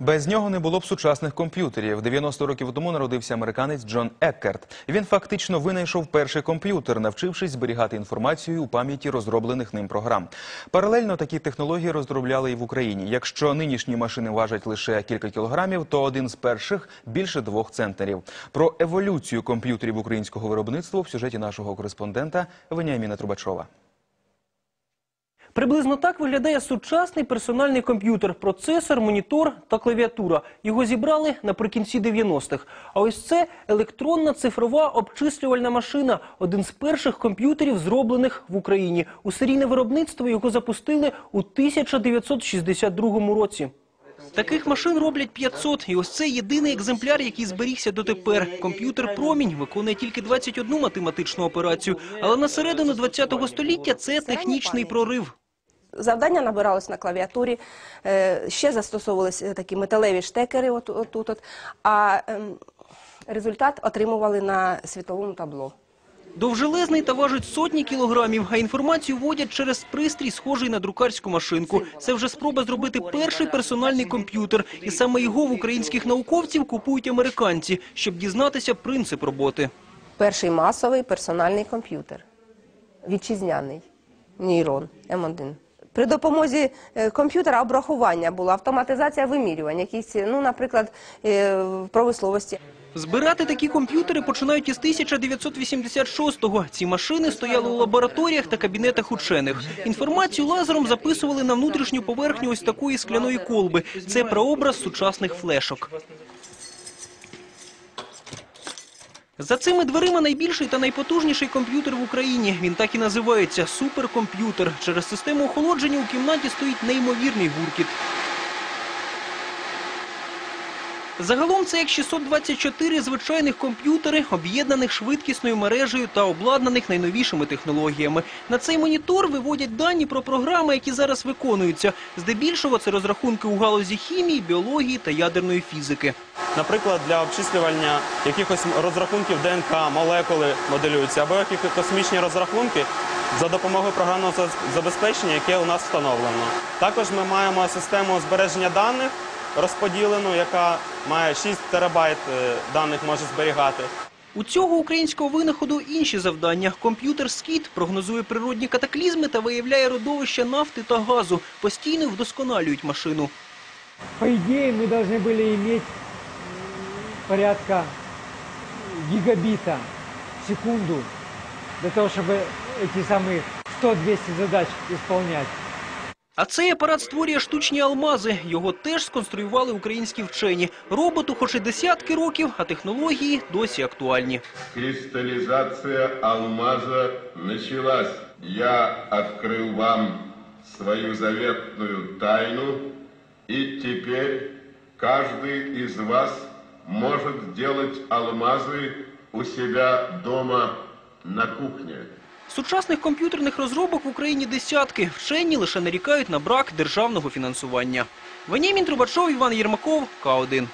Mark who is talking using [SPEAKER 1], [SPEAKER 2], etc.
[SPEAKER 1] Без нього не було б сучасних комп'ютерів. 90 років тому народився американець Джон Еккерт. Він фактично винайшов перший комп'ютер, навчившись зберігати інформацію у пам'яті розроблених ним програм. Паралельно такі технології розробляли і в Україні. Якщо нинішні машини важать лише кілька кілограмів, то один з перших більше двох центнерів. Про еволюцію комп'ютерів українського виробництва в сюжеті нашого кореспондента Веніаміна Трубачова.
[SPEAKER 2] Приблизно так виглядає сучасний персональний комп'ютер, процесор, монітор та клавіатура. Його зібрали наприкінці 90-х. А ось це електронна цифрова обчислювальна машина, один з перших комп'ютерів, зроблених в Україні. У серійне виробництво його запустили у 1962 році. Таких машин роблять 500, і ось це єдиний екземпляр, який зберігся дотепер. Комп'ютер «Промінь» виконує тільки 21 математичну операцію, але на середину 20-го століття це технічний прорив.
[SPEAKER 3] Завдання набиралось на клавіатурі, е, ще застосовувалися такі металеві штекери от, отут, от, а ем, результат отримували на світловому табло.
[SPEAKER 2] Довжелезний та важить сотні кілограмів, а інформацію вводять через пристрій, схожий на друкарську машинку. Це вже спроба зробити перший персональний комп'ютер. І саме його в українських науковців купують американці, щоб дізнатися принцип роботи.
[SPEAKER 3] Перший масовий персональний комп'ютер, вітчизняний, нейрон М1. При допомозі е, комп'ютера обрахування було, автоматизація вимірювань, якісь, ну, наприклад, е, в промисловості.
[SPEAKER 2] Збирати такі комп'ютери починають із 1986-го. Ці машини стояли у лабораторіях та кабінетах учених. Інформацію лазером записували на внутрішню поверхню ось такої скляної колби. Це прообраз сучасних флешок. За цими дверима найбільший та найпотужніший комп'ютер в Україні. Він так і називається суперкомп'ютер. Через систему охолодження у кімнаті стоїть неймовірний гуркіт. Загалом це як 624 звичайних комп'ютери, об'єднаних швидкісною мережею та обладнаних найновішими технологіями. На цей монітор виводять дані про програми, які зараз виконуються. Здебільшого це розрахунки у галузі хімії, біології та ядерної фізики.
[SPEAKER 4] Наприклад, для обчислювання якихось розрахунків ДНК, молекули моделюються, або якісь космічні розрахунки за допомогою програмного забезпечення, яке у нас встановлено. Також ми маємо систему збереження даних розподілену, яка має 6 терабайт е, даних може зберігати.
[SPEAKER 2] У цього українського винаходу інші завдання. Комп'ютер «Скіт» прогнозує природні катаклізми та виявляє родовища нафти та газу. Постійно вдосконалюють машину.
[SPEAKER 5] По идее, мы должны были иметь порядка гигабита в секунду для того, чтобы эти самые 100-200 задач исполнять.
[SPEAKER 2] А цей апарат створює штучні алмази. Його теж сконструювали українські вчені. Роботу хоч і десятки років, а технології досі актуальні.
[SPEAKER 6] Кристаллизация алмаза началась. Я открыл вам свою заветную тайну, и теперь каждый из вас может делать алмазы у себя дома на кухне.
[SPEAKER 2] Сучасних комп'ютерних розробок в Україні десятки. Вчені лише нарікають на брак державного фінансування. Венімін Трубачов, Іван Єрмаков, К1.